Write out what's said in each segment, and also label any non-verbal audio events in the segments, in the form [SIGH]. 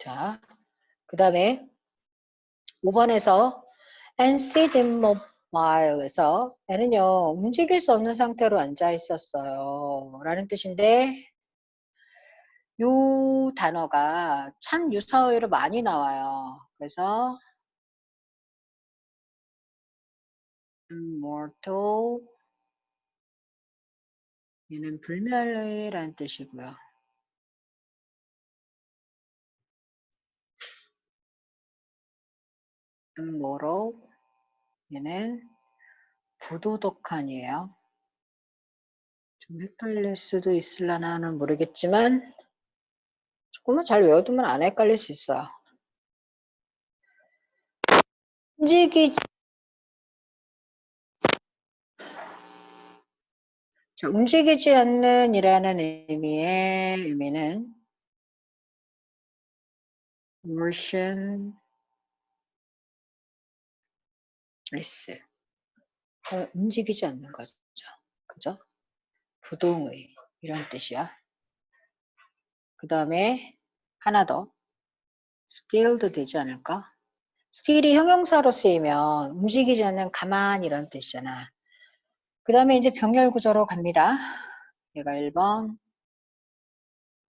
자, 그 다음에 5번에서 and sit immobile에서 얘는요 움직일 수 없는 상태로 앉아 있었어요 라는 뜻인데 이 단어가 참 유사어로 많이 나와요. 그래서 immortal 얘는 불멸의라는 뜻이고요 immoral 얘는 부도덕한이에요. 좀 헷갈릴 수도 있을라나는 모르겠지만 조금만 잘 외워두면 안 헷갈릴 수 있어요. 움직이지 자, 움직이지 않는 이라는 의미의 의미는 motion less 어, 움직이지 않는 거죠. 그죠? 부동의 이런 뜻이야. 그 다음에 하나 더 still도 되지 않을까? still이 형용사로 쓰이면 움직이지 않는 가만히 이런 뜻이잖아. 그 다음에 이제 병렬 구조로 갑니다. 얘가 1번,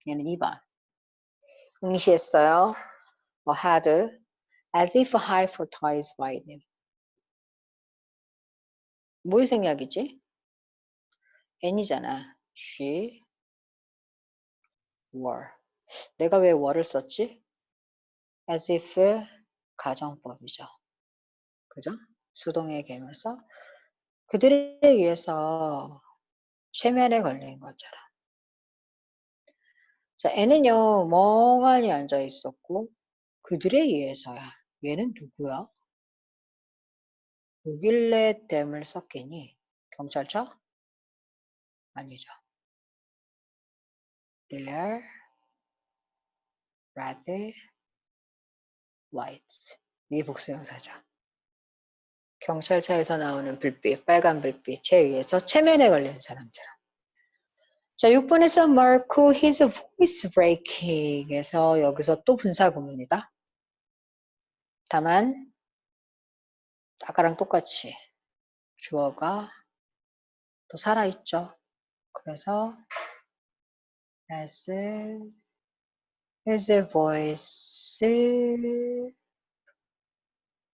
얘는 2번. 응시했어요. 뭐 had as if hypnotized by them. 뭐의 생략이지? n이잖아. she were. 내가 왜 were를 썼지? as if 가정법이죠. 그죠? 수동의 개면서 그들에 의해서 최면에 걸린 것처럼. 자, 애는요, 멍하니 앉아 있었고, 그들에 의해서야. 얘는 누구야? 뭐길래 댐을 썼겠니? 경찰차? 아니죠. There red lights. 이게 복수형사죠. 경찰차에서 나오는 불빛, 빨간 불빛에 의해서 체면에 걸린 사람처럼. 자, 6번에서 Mark his voice breaking에서 여기서 또 분사 구문이다. 다만 아까랑 똑같이 주어가 또 살아있죠. 그래서 as his voice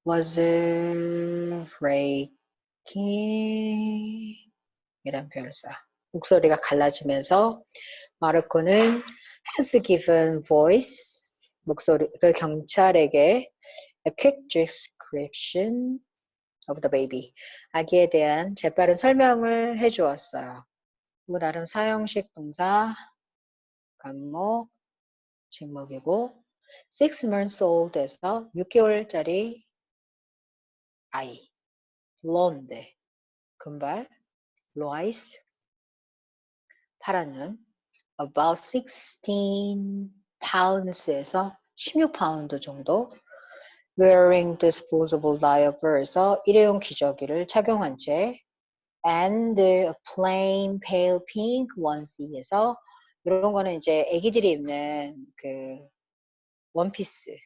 was breaking 이란 표현을 써. 목소리가 갈라지면서 마르코는 has given voice 목소리 그 경찰에게 a quick description of the baby 아기에 대한 재빠른 설명을 해 주었어요. 뭐 나름 사형식 동사 간목 직목이고 six months old에서 6개월짜리 아이 blonde 금발 eyes 파란 눈 about 16 pounds에서 16파운드 정도 wearing disposable diaper에서 일회용 기저귀를 착용한 채 and a plain pale pink onesie에서 이런 거는 이제 애기들이 입는 그 원피스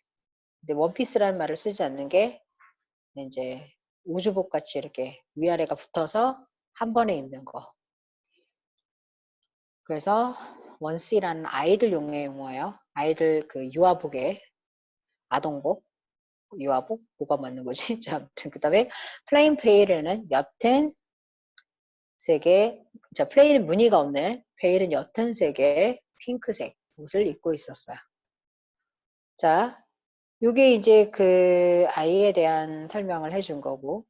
근데 원피스라는 말을 쓰지 않는 게 이제 우주복 같이 이렇게 위아래가 붙어서 한 번에 입는 거. 그래서 원시라는 아이들 용의 용어예요. 아이들 그 유아복에 아동복, 유아복 뭐가 맞는 거지? [LAUGHS] 자, 아무튼 그 다음에 플레인 페일에는 옅은 색의 자 플레인은 무늬가 없는 페일은 옅은 색의 핑크색 옷을 입고 있었어요. 자, 요게 이제 그 아이에 대한 설명을 해준 거고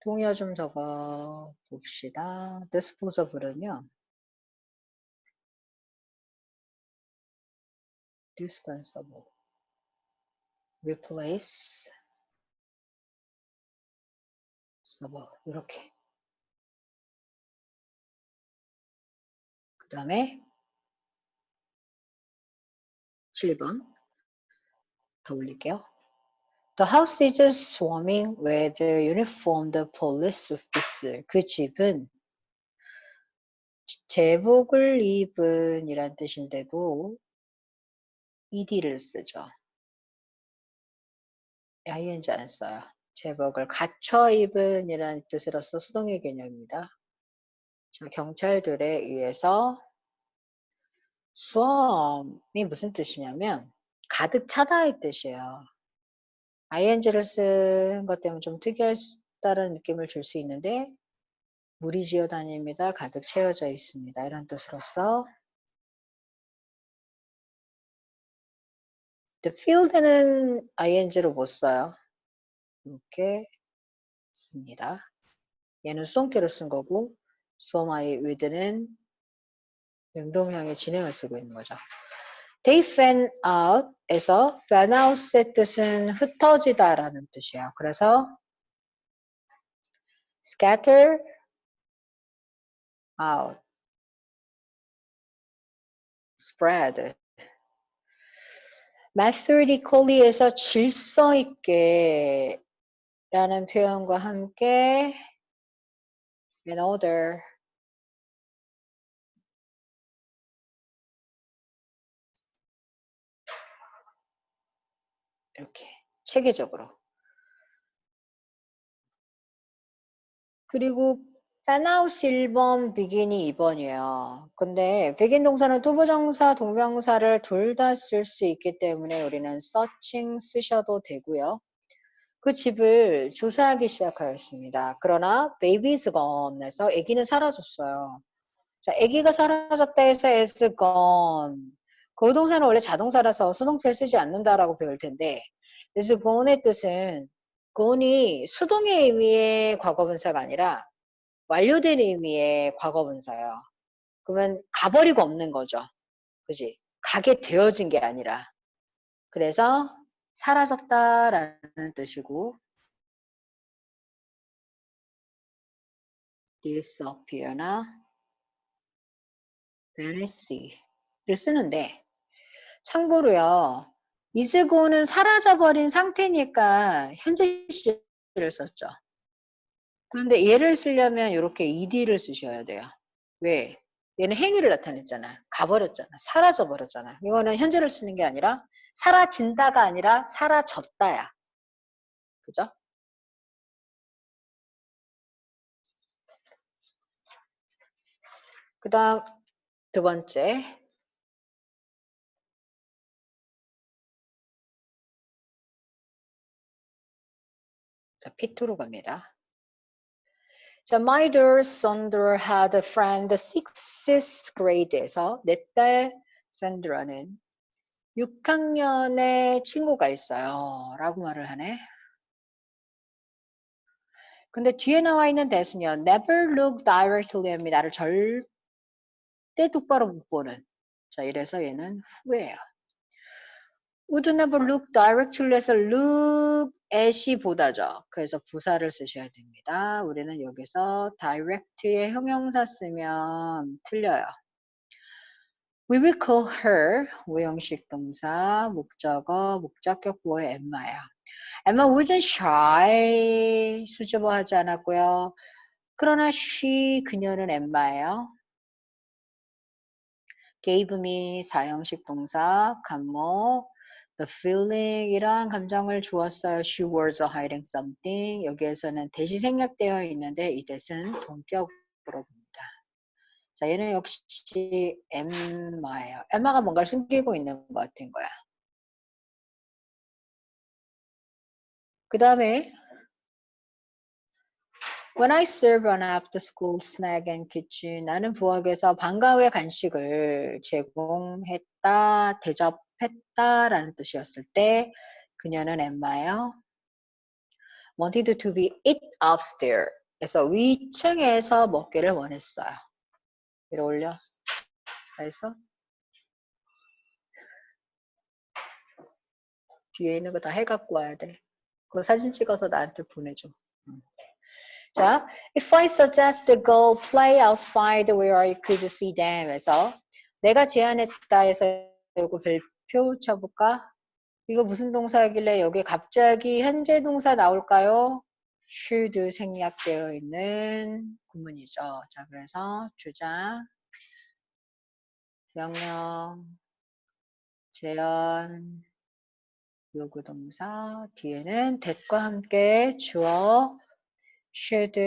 동의어 좀 적어 봅시다. disposable은요. dispensable, replace, able 이렇게. 그 다음에 7번 더 올릴게요. The house is swarming with uniformed police officer. 그 집은 제복을 입은 이란 뜻인데도 ed를 쓰죠. Ing 안 써요. 제복을 갖춰 입은 이라는 뜻으로서 수동의 개념입니다. 자, 경찰들에 의해서 수험이 무슨 뜻이냐면 가득 차다의 뜻이에요. ing를 쓴 것 때문에 좀 특이하다는 느낌을 줄 수 있는데 물이 지어 다닙니다. 가득 채워져 있습니다. 이런 뜻으로서 the field는 ing로 못 써요. 이렇게 씁니다. 얘는 수동태로 쓴 거고 수어마이 with는 능동형의 진행을 쓰고 있는 거죠. They fan out에서 fan out의 뜻은 흩어지다라는 뜻이에요. 그래서 scatter out, spread. Methodically에서 질서 있게 라는 표현과 함께 in order. 이렇게 체계적으로. 그리고 빼나우스 1번, 비긴이 2번이에요. 근데 백인 동사는 투부정사, 동명사를 둘 다 쓸 수 있기 때문에 우리는 searching 쓰셔도 되고요. 그 집을 조사하기 시작하였습니다. 그러나 baby's gone에서 아기는 사라졌어요. 자, 아기가 사라졌다 해서 is gone. 그 동사는 원래 자동사라서 수동태 쓰지 않는다라고 배울 텐데 is gone의 뜻은 gone이 수동의 의미의 과거분사가 아니라 완료된 의미의 과거 분사예요. 그러면 가버리고 없는 거죠. 그지? 가게 되어진 게 아니라. 그래서 사라졌다라는 뜻이고 disappear나 vanishi를 쓰는데 참고로요. 이즈고는 사라져버린 상태니까 현재 시를 썼죠. 그런데 얘를 쓰려면 이렇게 ed를 쓰셔야 돼요. 왜? 얘는 행위를 나타냈잖아. 가버렸잖아. 사라져버렸잖아. 이거는 현재를 쓰는 게 아니라 사라진다가 아니라 사라졌다야. 그죠? 그 다음 두 번째 자, P2로 갑니다. 자, my daughter Sandra had a friend sixth grade에서 내딸 샌드라는 6학년의 친구가 있어요. 라고 말을 하네. 근데 뒤에 나와 있는 대수는요. never look directly at me. 나를 절대 똑바로 못 보는. 자, 이래서 얘는 후예요. would never look directly에서 look at이 보다죠. 그래서 부사를 쓰셔야 됩니다. 우리는 여기서 direct의 형용사 쓰면 틀려요. We will call her 우형식 동사 목적어 목적격 보호의 엠마야. 엠마 wasn't shy 수줍어하지 않았고요. 그러나 she 그녀는 엠마예요. gave me 사형식 동사 감목 the feeling 이러한 감정을 주었어요. She was hiding something. 여기에서는 대시 생략되어 있는데 이 대신 동격으로 봅니다. 자, 얘는 역시 엠마예요. 엠마가 뭔가를 숨기고 있는 것 같은 거야. 그 다음에 When I serve an after school snack and kitchen 나는 부엌에서 방과 후에 간식을 제공했다, 대접했다라는 뜻이었을 때 그녀는 엠마예요. wanted to be eat upstairs. 그래서 위층에서 먹기를 원했어요. 위로 올려. 그래서 뒤에 있는 거 다 해갖고 와야 돼. 그거 사진 찍어서 나한테 보내줘. 자, if I suggest the girl play outside where I could see them 해서 내가 제안했다 해서 이거 별표 쳐볼까? 이거 무슨 동사길래 여기 갑자기 현재 동사 나올까요? should 생략되어 있는 구문이죠. 자, 그래서 주장, 명령, 재현 요구동사 뒤에는 that과 함께 주어 should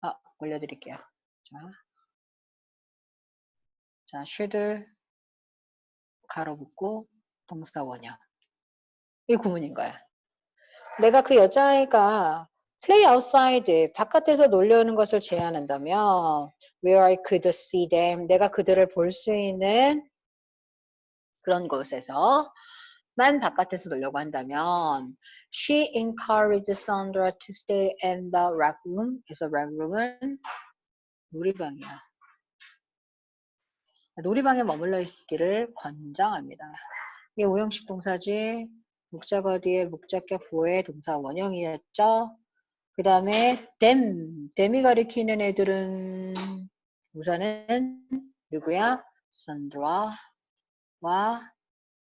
아 올려드릴게요. 자, 자 should 가로 붙고 동사 원형 이 구문인 거야. 내가 그 여자아이가 play outside 바깥에서 놀려는 것을 제안한다면 where I could see them 내가 그들을 볼 수 있는 그런 곳에서 만 바깥에서 놀려고 한다면 she encouraged Sandra to stay in the rec room 그래서 rec room은 놀이방이야 놀이방에 머물러 있기를 권장합니다 이게 오형식 동사지 목적어 뒤에 목적격 보호의 동사 원형이었죠 그 다음에 them, them이 가리키는 애들은 우선은 누구야? 산드라와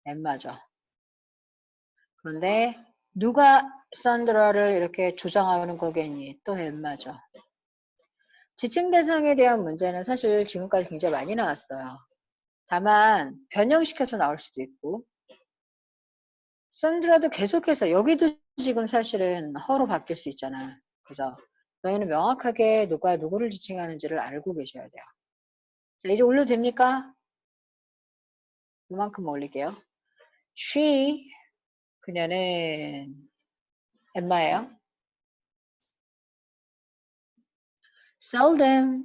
엠마죠. 그런데 누가 산드라를 이렇게 조장하는 거겠니? 또 엠마죠. 지칭 대상에 대한 문제는 사실 지금까지 굉장히 많이 나왔어요. 다만 변형시켜서 나올 수도 있고 산드라도 계속해서 여기도 지금 사실은 허로 바뀔 수 있잖아. 그래서 너희는 명확하게 누가 누구를 지칭하는지를 알고 계셔야 돼요. 자, 이제 올려도 됩니까? 이만큼 올릴게요. she 그녀는 엠마예요. seldom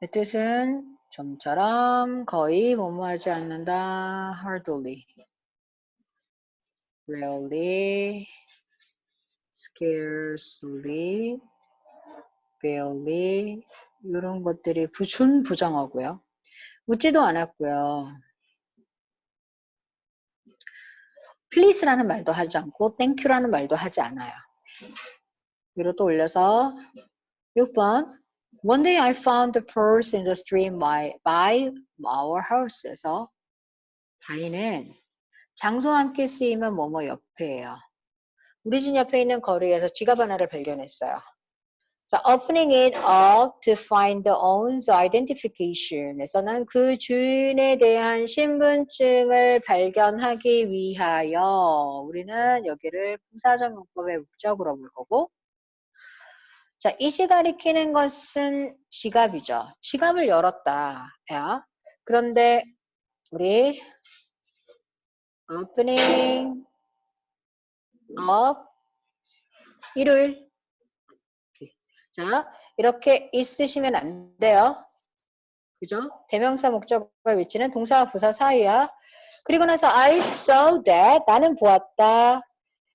의 뜻은 좀처럼 거의 뭐뭐하지 않는다. hardly rarely scarcely, barely 이런 것들이 부준 부정어고요. 묻지도 않았고요. Please라는 말도 하지 않고 thankyou라는 말도 하지 않아요. 위로 또 올려서 6번 One day I found the purse in the stream by, by our house에서 by는 장소와 함께 쓰이면 뭐뭐 옆에예요. 우리 집 옆에 있는 거리에서 지갑 하나를 발견했어요. 자, opening it up to find the owner's identification. 에서는 그 주인에 대한 신분증을 발견하기 위하여 우리는 여기를 부사적 용법의 목적으로 볼 거고 자, 이시 가리키는 것은 지갑이죠. 지갑을 열었다. 야. 그런데 우리 opening up 일요일 자 이렇게 있으시면 안 돼요. 그죠? 대명사 목적과 위치는 동사와 부사 사이야. 그리고 나서 I saw that 나는 보았다.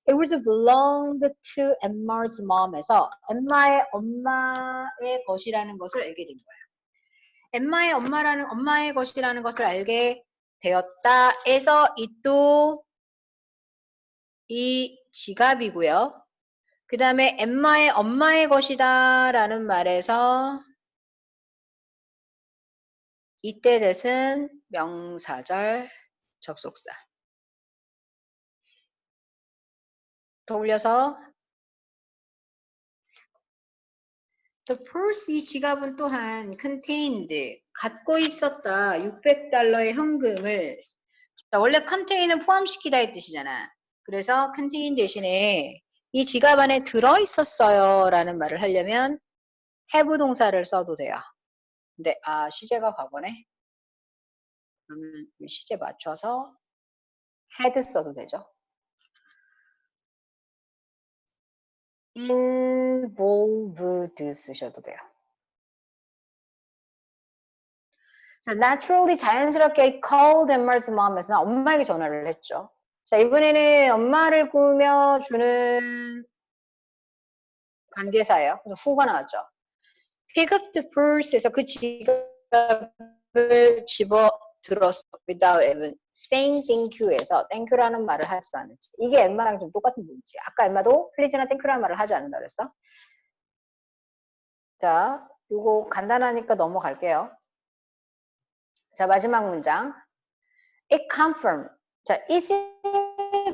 It was belonged to Emma's mom에서 엠마의 엄마의 것이라는 것을 알게 된 거예요 엠마의 엄마라는 엄마의 것이라는 것을 알게 되었다에서 이 또 이 지갑이고요. 그 다음에 엠마의 엄마의 것이다 라는 말에서 이때 대은 명사절 접속사. 더 올려서 The purse 이 지갑은 또한 contained 갖고 있었다 600달러의 현금을 자, 원래 contain은 포함시키다 의 뜻이잖아. 그래서 contain 대신에 이 지갑 안에 들어 있었어요 라는 말을 하려면 have 동사를 써도 돼요. 근데 아 시제가 과거네. 그러면 시제 맞춰서 had 써도 되죠. involved 쓰셔도 돼요. 자, naturally 자연스럽게 called Emma's mom에서 엄마에게 전화를 했죠. 자, 이번에는 엄마를 꾸며주는 관계사예요. 그래서 후가 나왔죠. Pick up the purse에서 그 지갑을 집어 들었어. without even saying thank you에서 thank you라는 말을 하지도 않았지. 이게 엠마랑 좀 똑같은 부분이지. 아까 엠마도 플리즈나 땡큐라는 말을 하지 않는다 그랬어. 자, 이거 간단하니까 넘어갈게요. 자, 마지막 문장. It confirmed. 자, 이시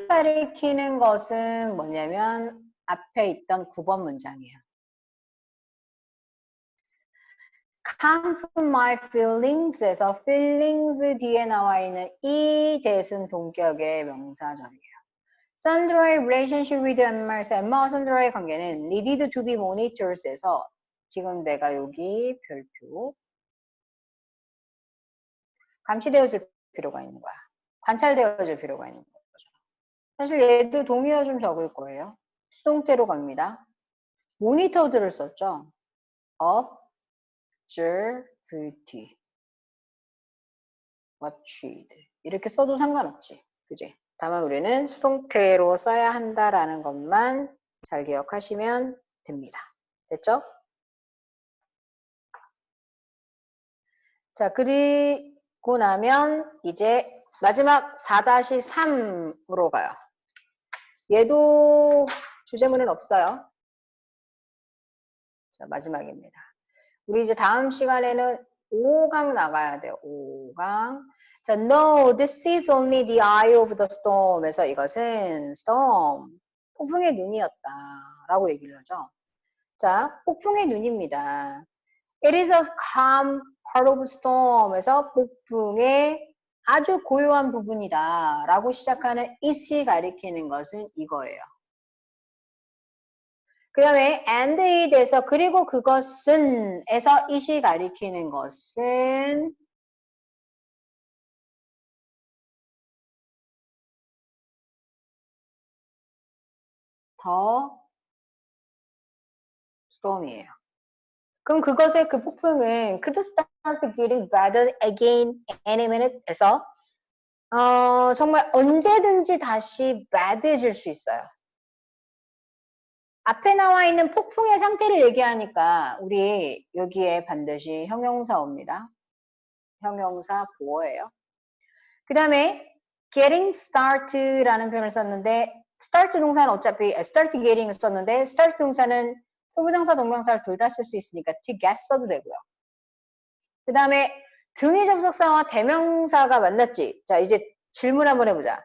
가리키는 것은 뭐냐면 앞에 있던 9번 문장이에요. Come from my feelings에서 feelings 뒤에 나와 있는 이 대은 동격의 명사절이에요. Sandra의 relationship with Emma에서 엠마와 산드라의 관계는 needed to be monitored에서 지금 내가 여기 별표 감시되어질 필요가 있는 거야. 관찰되어질 필요가 있는 거죠. 사실 얘도 동의어 좀 적을 거예요. 수동태로 갑니다. 모니터들을 썼죠. observed, watched 이렇게 써도 상관없지. 그지? 다만 우리는 수동태로 써야 한다라는 것만 잘 기억하시면 됩니다. 됐죠? 자, 그리고 나면 이제 마지막 4-3으로 가요. 얘도 주제문은 없어요. 자, 마지막입니다. 우리 이제 다음 시간에는 5강 나가야 돼요. 5강. 자, no, this is only the eye of the storm에서 이것은 storm, 폭풍의 눈이었다. 라고 얘기를 하죠. 자, 폭풍의 눈입니다. It is a calm part of storm에서 폭풍의 아주 고요한 부분이다. 라고 시작하는 it이 가리키는 것은 이거예요. 그 다음에 and에 대해서 그리고 그것은 에서 it이 가리키는 것은 더 storm이에요. 그럼 그것의 그 폭풍은 start getting better again any minute에서 어, 정말 언제든지 다시 bad해질 수 있어요. 앞에 나와 있는 폭풍의 상태를 얘기하니까 우리 여기에 반드시 형용사 옵니다. 형용사 보어예요. 그 다음에 getting start라는 표현을 썼는데 start 동사는 어차피 start getting을 썼는데 start 동사는 소부정사 동명사를 둘 다 쓸 수 있으니까 to get 써도 되고요. 그 다음에 등위 접속사와 대명사가 만났지. 자 이제 질문 한번 해보자.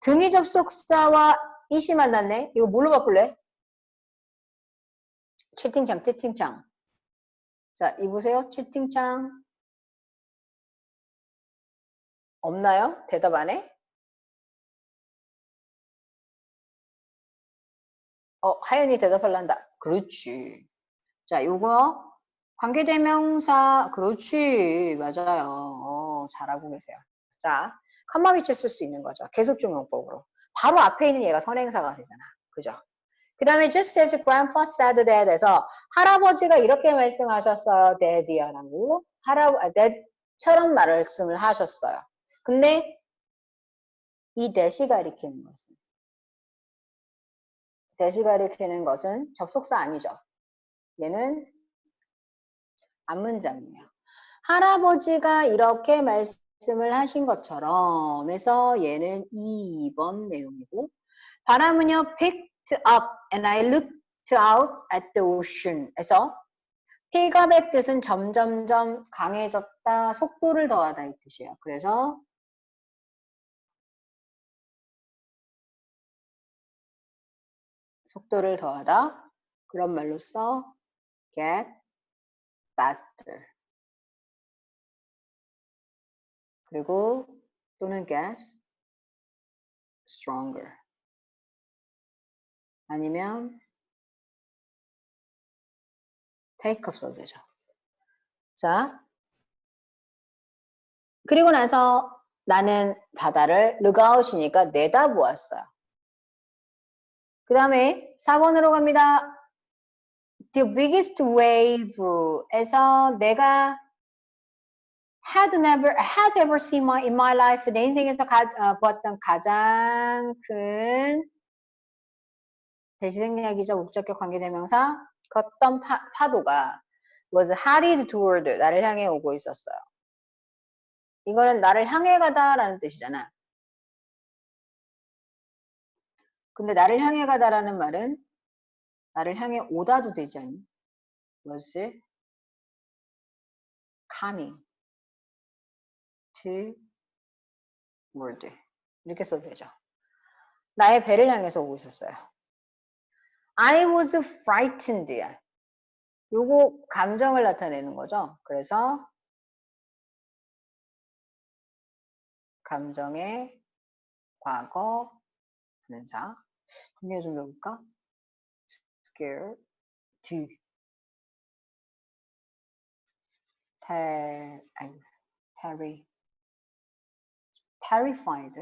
등위 접속사와 이시 만났네. 이거 뭘로 바꿀래? 채팅창, 채팅창. 자, 이보세요. 채팅창. 없나요? 대답 안 해? 어, 하연이 대답할란다. 그렇지. 자, 요거 관계대명사 그렇지. 맞아요. 어, 잘하고 계세요. 자, 컴마 위치에 쓸 수 있는 거죠. 계속적용법으로. 바로 앞에 있는 얘가 선행사가 되잖아. 그죠? 그 다음에 just as grandpa said that에서 할아버지가 이렇게 말씀하셨어요. dad이야라고. 할아버, 아, dad처럼 말씀을 하셨어요. 근데 이 that이 가리키는 것은 대시 가리키는 것은 접속사 아니죠. 얘는 앞문장이에요. 할아버지가 이렇게 말씀을 하신 것처럼 해서 얘는 2번 내용이고 바람은요 picked up and I looked out at the ocean 에서 pick up의 뜻은 점점점 강해졌다 속도를 더하다 이 뜻이에요. 그래서 속도를 더하다. 그런 말로써 get faster. 그리고 또는 get stronger. 아니면 take up 써도 되죠. 자, 그리고 나서 나는 바다를 out이니까 내다보았어요. 그 다음에 4번으로 갑니다. The biggest wave에서 내가 had never had ever seen my in my life 내 인생에서 가, 어, 보았던 가장 큰 대시생략이죠 목적격 관계대명사 걷던 파, 파도가 was headed toward 나를 향해 오고 있었어요. 이거는 나를 향해 가다라는 뜻이잖아. 근데 나를 향해 가다라는 말은 나를 향해 오다도 되지 않니? was coming toward 이렇게 써도 되죠. 나의 배를 향해서 오고 있었어요. I was frightened. 요거 감정을 나타내는 거죠. 그래서 감정의 과거 하는 자. 동료 좀 넣어볼까? scared to ter, 아니, terry, terrified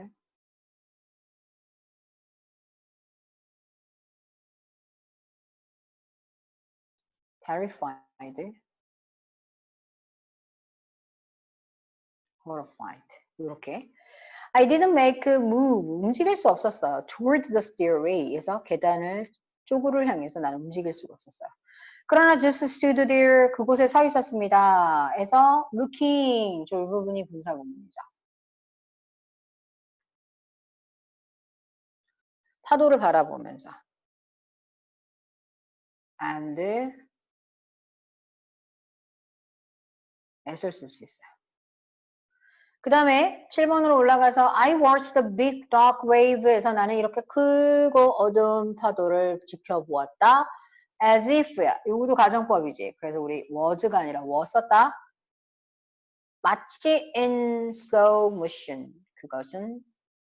terrified, horrified 이렇게 I didn't make a move. 움직일 수 없었어요. Toward the stairway에서 계단을 쪽으로 향해서 나는 움직일 수가 없었어요. 그러나 just stood there. 그곳에 서 있었습니다. 에서 looking. 저 이 부분이 분사구문이죠. 파도를 바라보면서. And s를 쓸수 있어요. 그 다음에 7번으로 올라가서 I watched the big dark wave에서 나는 이렇게 크고 어두운 파도를 지켜보았다. as if야. 이것도 가정법이지. 그래서 우리 was가 아니라 was 썼다. 마치 in slow motion. 그것은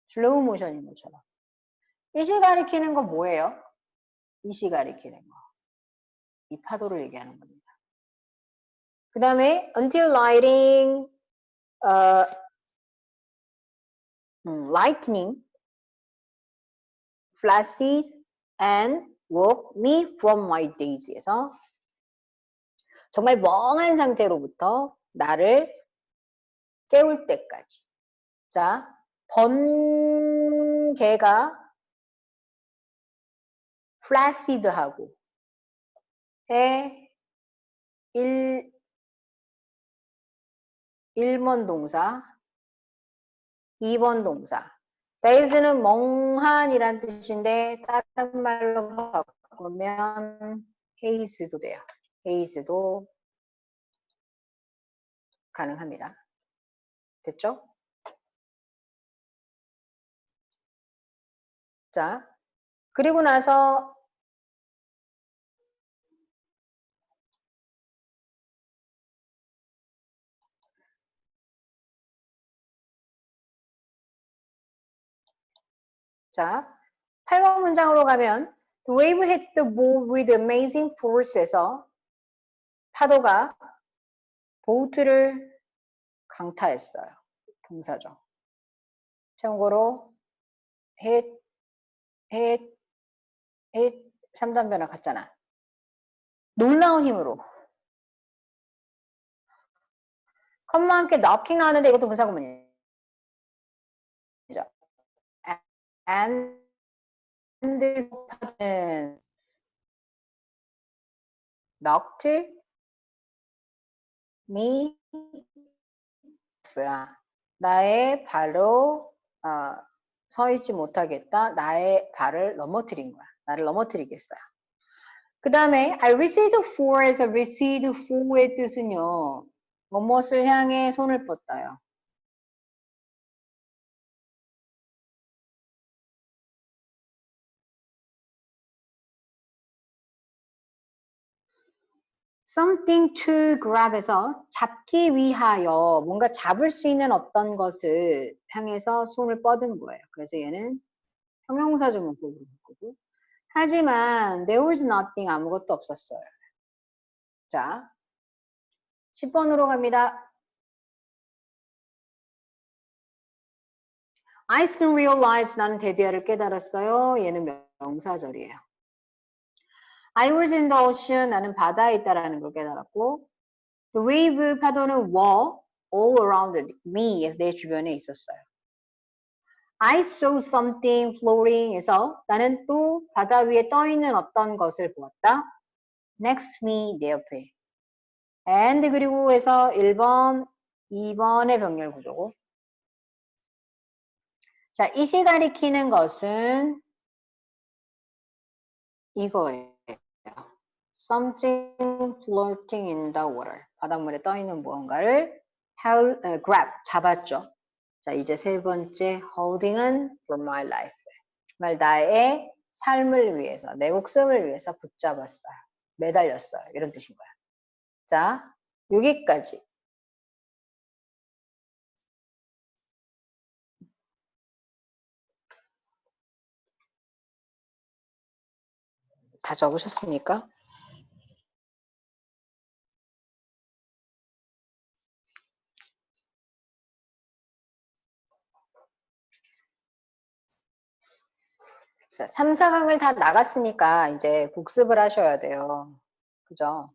slow motion인 것처럼. 이시 가리키는 건 뭐예요? 이시 가리키는 거. 이 파도를 얘기하는 겁니다. 그 다음에 until lighting, uh, lightning flashes and woke me from my daze에서 정말 멍한 상태로부터 나를 깨울 때까지. 자, 번개가 flacid하고 해 1, 1번 동사, 2번 동사. daze는 멍한이란 뜻인데 다른 말로 바꾸면 haze도 돼요. haze도 가능합니다. 됐죠? 자, 그리고 나서 자, 8번 문장으로 가면 The wave hit the boat with amazing force에서 파도가 보트를 강타했어요. 동사죠. 참고로 hit, hit, hit 3단 변화 같잖아. 놀라운 힘으로. 컴마 함께 knocking 나왔는데 이것도 분사구문이에요. And 곱하는 knocked me 나의 발로 어, 서 있지 못하겠다. 나의 발을 넘어뜨린 거야. 나를 넘어뜨리겠어요. 그 다음에 I recede for에서 recede for의 뜻은요. 무엇을 향해 손을 뻗어요. Something to grab에서 잡기 위하여 뭔가 잡을 수 있는 어떤 것을 향해서 손을 뻗은 거예요. 그래서 얘는 형용사 조문법으로 바꾸고 하지만 there was nothing 아무것도 없었어요. 자, 10번으로 갑니다. I soon realized 나는 대디아를 깨달았어요. 얘는 명사절이에요. I was in the ocean. 나는 바다에 있다라는 걸 깨달았고 The wave 파도는 were all around me. 내 주변에 있었어요. I saw something floating에서 나는 또 바다 위에 떠 있는 어떤 것을 보았다. Next me 내 옆에. And 그리고 해서 1번, 2번의 병렬 구조고. 자, 이시 가리키는 것은 이거예요. Something floating in the water. 바닷물에 떠 있는 무언가를 held, uh, grab, 잡았죠. 자, 이제 세 번째 holding은 for my life. 정말 나의 삶을 위해서, 내 목숨을 위해서 붙잡았어요. 매달렸어요. 이런 뜻인 거야. 자, 여기까지. 다 적으셨습니까? 자, 3, 4강을 다 나갔으니까 이제 복습을 하셔야 돼요. 그죠?